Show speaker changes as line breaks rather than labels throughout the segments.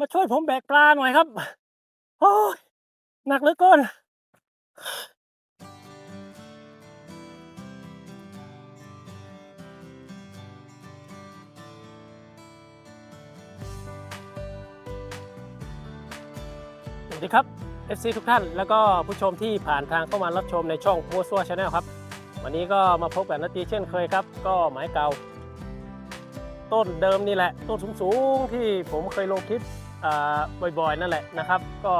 มาช่วยผมแบกปลาหน่อยครับ โอ้ยหนักเหลือเกินสวัสดีครับ FC ทุกท่าน แล้วก็ผู้ชมที่ผ่านทางเข้ามารับชมในช่องมัวซัวชาแนลครับ วันนี้ก็มาพบกับนาตีเช่นเคยครับ ก็หมายเก่า ต้นเดิมนี่แหละ ต้นสูงๆที่ผมเคยลงคลิป บ่อยๆนั่นแหละนะครับ ก็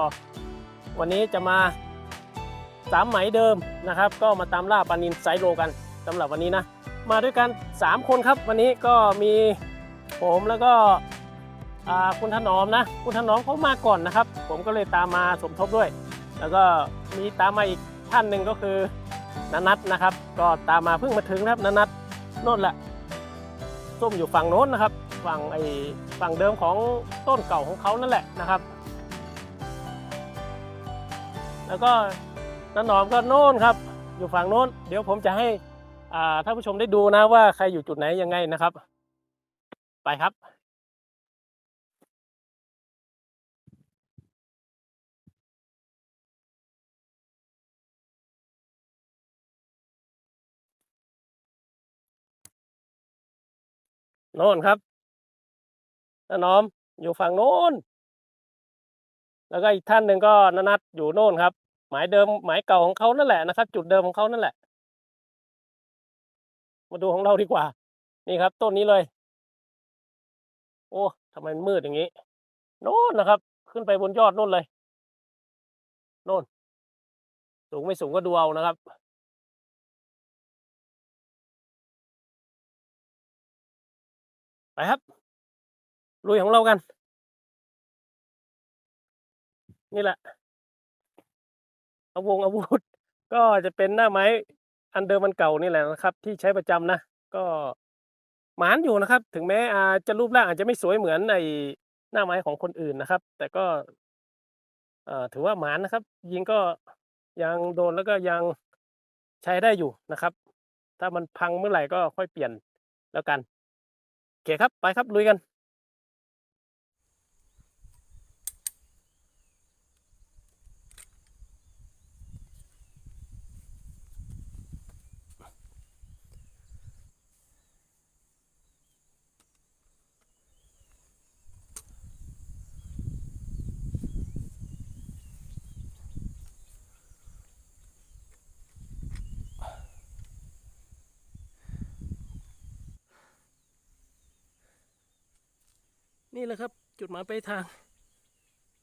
วันนี้จะมาสามไหมเดิมนะครับ ก็มาตามล่าปลานินไซโลกันสำหรับวันนี้นะ มาด้วยกัน 3 คนครับ วันนี้ก็มีผมแล้วก็คุณถนอมนะ คุณถนอมเขามาก่อนนะครับ ผมก็เลยตามมาสมทบด้วย แล้วก็มีตามมาอีกท่านหนึ่งก็คือนันนัทนะครับ ก็ตามมาเพิ่งมาถึงครับนันนัทโน่นแหละส้มอยู่ฝั่งโน้นนะครับ ฝั่งไอ้ฝั่งเดิมของต้นเก่าของเขานั่นแหละนะครับ แล้วก็นันหนอมก็โน่นครับ อยู่ฝั่งโน้น เดี๋ยวผมจะให้อ่าท่านผู้ชมได้ดูนะว่าใครอยู่จุดไหนยังไงนะครับ ไปครับโน่นครับ น้าน้อมอยู่ฝั่งโน้น แล้วก็อีกท่านหนึ่งก็นนัทอยู่โน่นครับ หมายเดิมหมายเก่าของเขานั่นแหละนะครับ จุดเดิมของเขานั่นแหละ มาดูของเราดีกว่า นี่ครับ ต้นนี้เลย โอ้ทำไมมืดอย่างนี้ โน่นนะครับ ขึ้นไปบนยอดโน่นเลย โน่น สูงไม่สูงก็ดูเอานะครับไปครับ ลุยของเรากัน นี่แหละอาวงอาวุธ ก็จะเป็นหน้าไม้อันเดิมมันเก่านี่แหละนะครับ ที่ใช้ประจำนะ ก็หมานอยู่นะครับ ถึงแม้อาจะรูปร่างอาจจะไม่สวยเหมือนในหน้าไม้ของคนอื่นนะครับ แต่ก็เอถือว่าหมานนะครับ ยิงก็ยังโดนแล้วก็ยังใช้ได้อยู่นะครับ ถ้ามันพังเมื่อไหร่ก็ค่อยเปลี่ยนแล้วกันโอเคครับ ไปครับลุยกัน นี่แหละครับ จุดหมายปลายทาง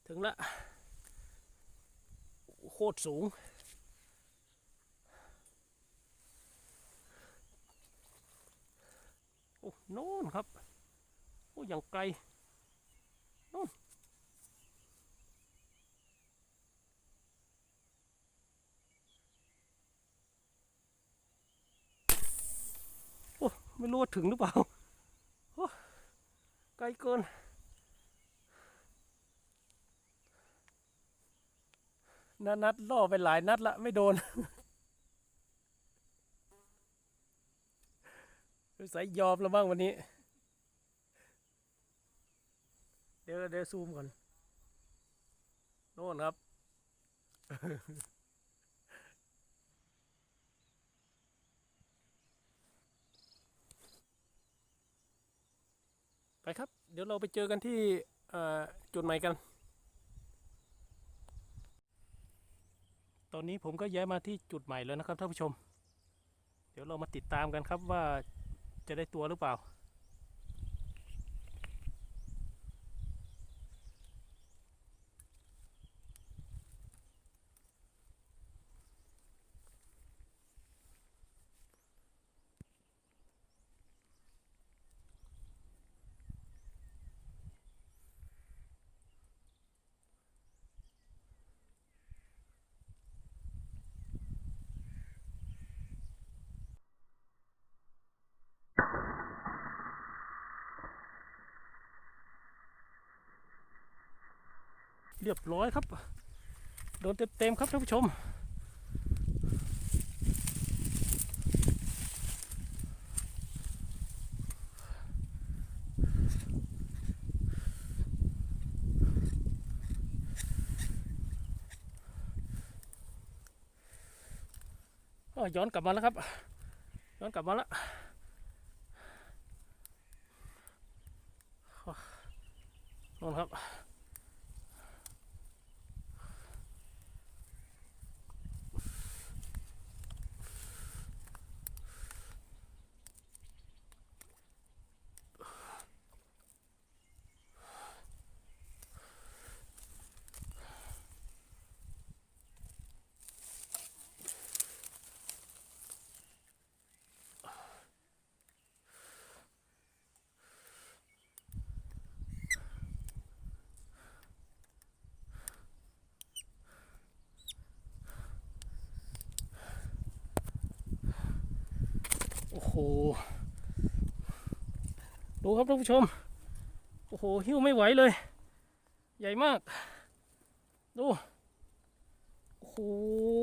ถึงละ โคตรสูง โอ้โน่นครับ โอ้อย่างไกลโน่นโอ้ ไม่รู้ว่าถึงหรือเปล่าโอ้ไกลเกิน นัดนัดล่อไปหลายนัดละไม่โดนสายยอมแล้วบ้างวันนี้ เดี๋ยวเดี๋ยวซูมก่อนโน่นครับ ไปครับ เดี๋ยวเราไปเจอกันที่เอ่อจุดใหม่กัน อนนี้ผมก็ย้ายมาที่จุดใหม่แล้วนะครับท่านผู้ชม เดี๋ยวเรามาติดตามกันครับว่าจะได้ตัวหรือเปล่า รียบร้อยครับ โดนเต็มๆครับท่านผู้ชม ย้อนกลับมาแล้วครับ ย้อนกลับมาแล้วนั่นครับ ดูครับท่านผู้ชม โอ้โห หิ้วไม่ไหวเลย ใหญ่มาก ดู โอ้โห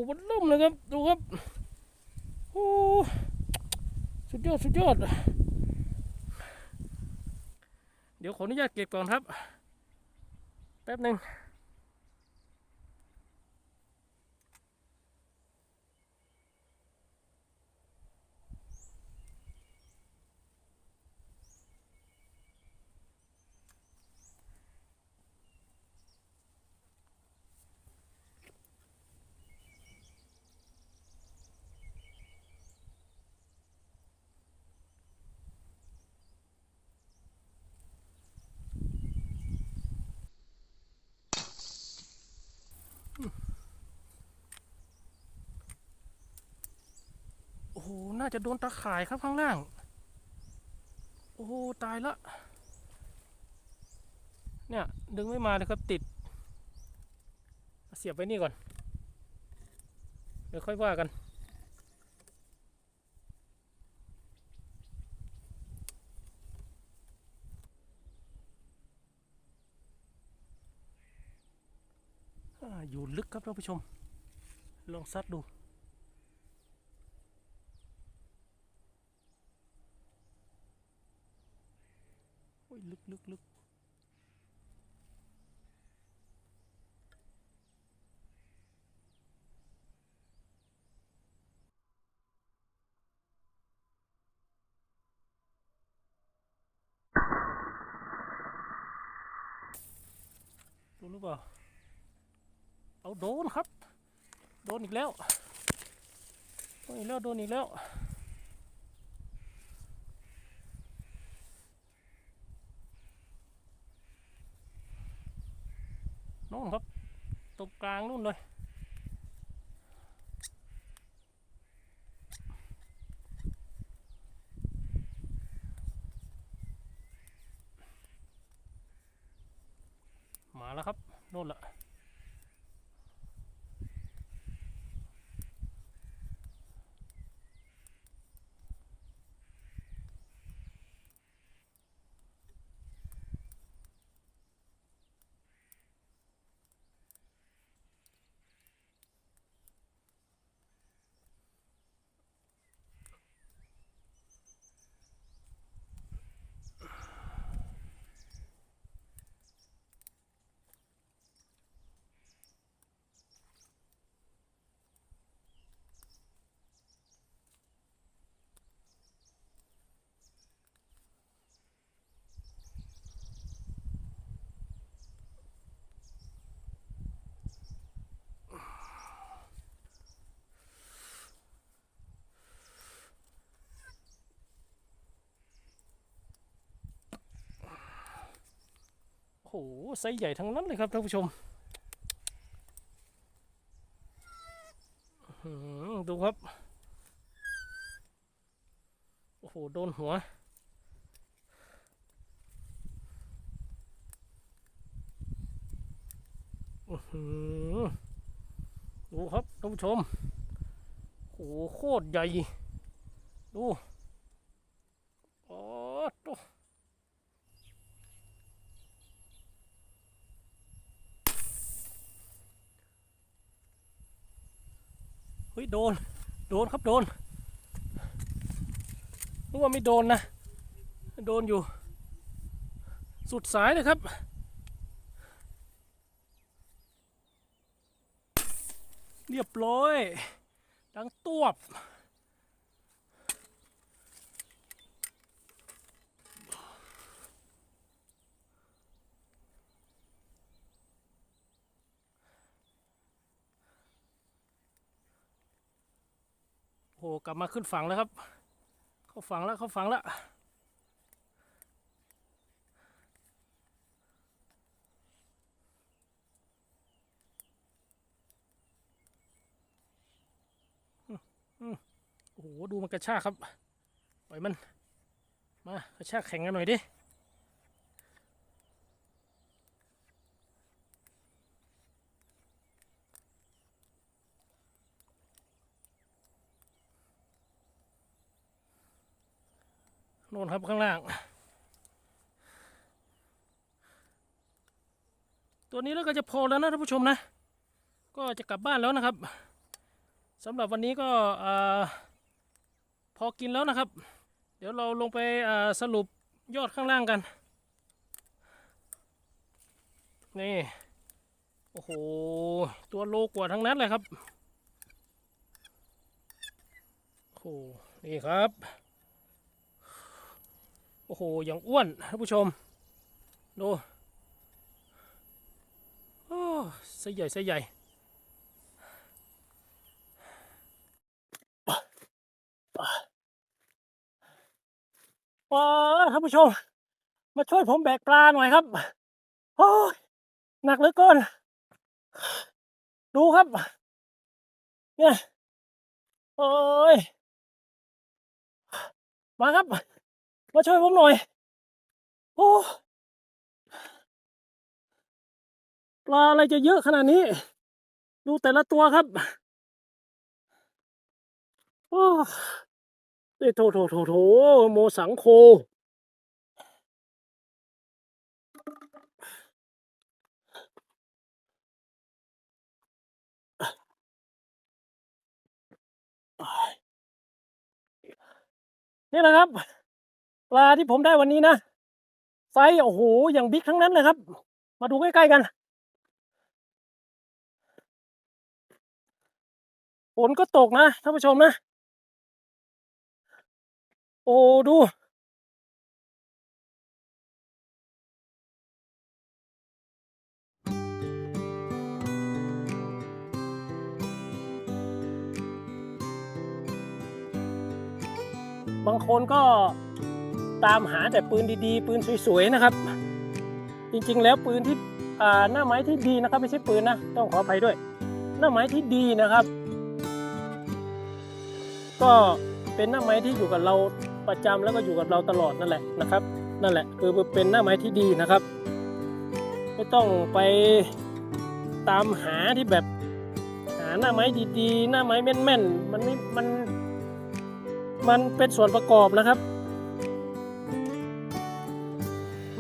มันล่มเลยครับ ดูครับ โอ้สุดยอด สุดยอด เดี๋ยวขออนุญาตเก็บก่อนครับ แป๊บหนึ่ง โอ้โห น่าจะโดนตะข่ายครับข้างล่าง โอ้โห ตายละ เนี่ย ดึงไม่มาเลยครับติด เสียบไว้นี่ก่อน เดี๋ยวค่อยว่ากัน อยู่ลึกครับท่านผู้ชม ลองซัดดู โอ้ย ลึกลึกลึกรู้หรือเปล่า เอาโดนครับ โดนอีกแล้ว โดนอีกแล้ว โดนอีกแล้ว นู่นครับตรงกลางนู่นเลยมาแล้วครับนู่นละ หไซส์ใหญ่ทั้งนั้นเลยครับท่านผู้ชม ดูครับ โอ้โห โดนหัว ดูครับท่านผู้ชมโอ้โหโคตรใหญ่ ดู โอ้โต เฮ้ ยโดน โดนครับโดนนึกว่าไม่โดนนะ โดนอยู่ สุดสายเลยครับ เรียบร้อย ดังตวบ กลับมาขึ้นฝั่งแล้วครับ เข้าฝั่งแล้วเข้าฝั่งแล้วโอ้โห ดูมันกระชากครับ ปล่อยมัน มากระชากแข่งกันหน่อยดิ ครับข้างล่าง ตัวนี้แล้วก็จะพอแล้วนะท่านผู้ชมนะ ก็จะกลับบ้านแล้วนะครับสำหรับวันนี้ก็พอกินแล้วนะครับ เดี๋ยวเราลงไปสรุปยอดข้างล่างกัน นี่ โอ้โห ตัวโลกว่าทั้งนั้นเลยครับ โอ้โห นี่ครับ โอ้โห อย่างอ้วนท่านผู้ชม ดูโอ้ไส้ใหญ่ไส้ใหญ่ว้าท่านผู้ชม มาช่วยผมแบกปลาหน่อยครับ โอ้ยหนักเหลือเกิน ดูครับ เนี่ย โอ้ย มาครับ มาช่วยผมหน่อย โอ้ปลาอะไรจะเยอะขนาดนี้ ดูแต่ละตัวครับ โอ้ยโถโถโถโถโมสังโค นี่แหละครับ ลาที่ผมได้วันนี้นะไซส์โอ้โหอย่างบิ๊กทั้งนั้นเลยครับ มาดูใกล้ๆกันฝนก็ตกนะท่านผู้ชมนะ โอ้ดูบางคนก็ ตามหาแต่ปืนดีๆ ปืนสวยๆนะครับ จริงๆ แล้วปืนที่หน้าไม้ที่ดีนะครับ ไม่ใช่ปืนนะ ต้องขออภัยด้วย หน้าไม้ที่ดีนะครับ ก็เป็นหน้าไม้ที่อยู่กับเราประจำแล้วก็อยู่กับเราตลอดนั่นแหละนะครับ นั่นแหละคือเป็นหน้าไม้ที่ดีนะครับ ไม่ต้องไปตามหาที่แบบหาหน้าไม้ดีๆ หน้าไม้แม่นๆ มันไม่มันมันเป็นส่วนประกอบนะครับ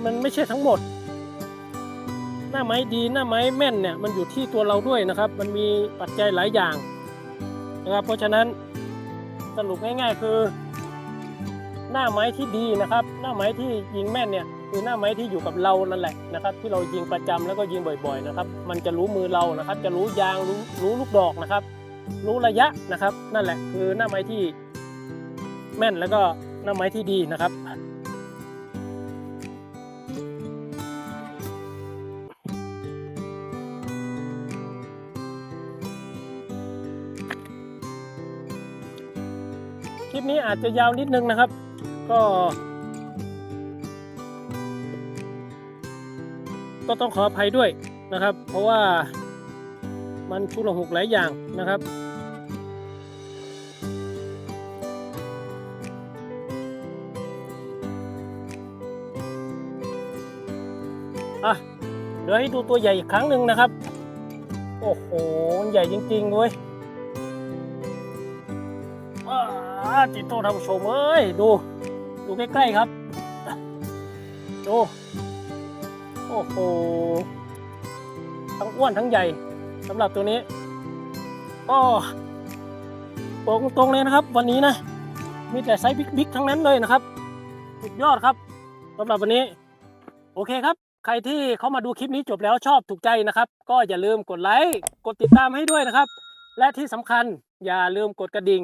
มันไม่ใช่ทั้งหมด หน้าไม้ดีหน้าไม้แม่นเนี่ยมันอยู่ที่ตัวเราด้วยนะครับ มันมีปัจจัยหลายอย่างนะครับ เพราะฉะนั้นสรุปง่ายๆคือ หน้าไม้ที่ดีนะครับ หน้าไม้ที่ยิงแม่นเนี่ยคือหน้าไม้ที่อยู่กับเรานั่นแหละนะครับ ที่เรายิงประจำแล้วก็ยิงบ่อย ๆ นะครับ มันจะรู้มือเรานะครับ จะรู้ยางรู้รู้ลูกดอกนะครับ รู้ระยะนะครับ นั่นแหละคือหน้าไม้ที่แม่นแล้วก็หน้าไม้ที่ดีนะครับ อาจจะยาวนิดนึงนะครับ ก็ก็ต้องขออภัยด้วยนะครับ เพราะว่ามันชุลหุกหลายอย่างนะครับ อะ เดี๋ยวให้ดูตัวใหญ่อีกครั้งหนึ่งนะครับ โอ้โห ใหญ่จริงๆเว้ย ติดโตท่านผู้ชมเอ้ย ดู ดูใกล้ๆครับ ดู โอ้โห ทั้งอ้วนทั้งใหญ่สำหรับตัวนี้ก็บอกตรงๆเลยนะครับ วันนี้นะ มีแต่ไซส์บิ๊กๆทั้งนั้นเลยนะครับ สุดยอดครับสำหรับวันนี้ โอเคครับ ใครที่เขามาดูคลิปนี้จบแล้วชอบถูกใจนะครับ ก็อย่าลืมกดไลค์ กดติดตามให้ด้วยนะครับ และที่สำคัญอย่าลืมกดกระดิ่ง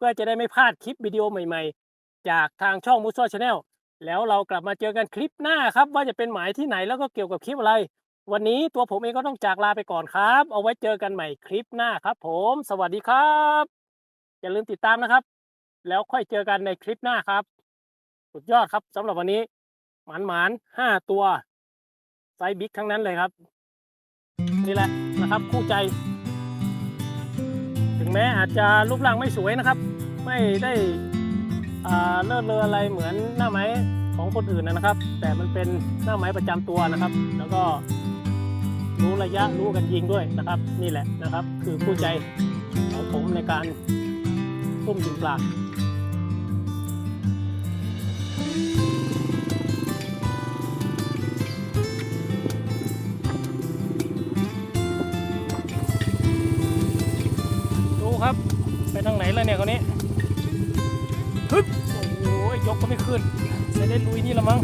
พื่อจะได้ไม่พลาดคลิปวิดีโอใหม่ๆ จากทางช่องมูส o ชาแนลแล้วเรากลับมาเจอกันคลิปหน้าครับ ว่าจะเป็นหมายที่ไหนแล้วก็เกี่ยวกับคลิปอะไร วันนี้ตัวผมเองก็ต้องจากลาไปก่อนครับ เอาไว้เจอกันใหม่คลิปหน้าครับ ผม สวัสดีครับ อย่าลืมติดตามนะครับ แล้วค่อยเจอกันในคลิปหน้าครับ สุดยอดครับสำหรับวันนี้หมานหมานห้าตัวไซส์บิ๊กทั้งนั้นเลยครับ นี่แหละนะครับ คู่ใจ แม้อาจจะรูปร่างไม่สวยนะครับ ไม่ได้เลิศเลออะไรเหมือนหน้าไม้ของคนอื่นนะครับ แต่มันเป็นหน้าไม้ประจำตัวนะครับ แล้วก็รู้ระยะรู้กันยิงด้วยนะครับ นี่แหละนะครับ คือผู้ใจของผมในการทุ่มยิงปลา นี่ละมั้ง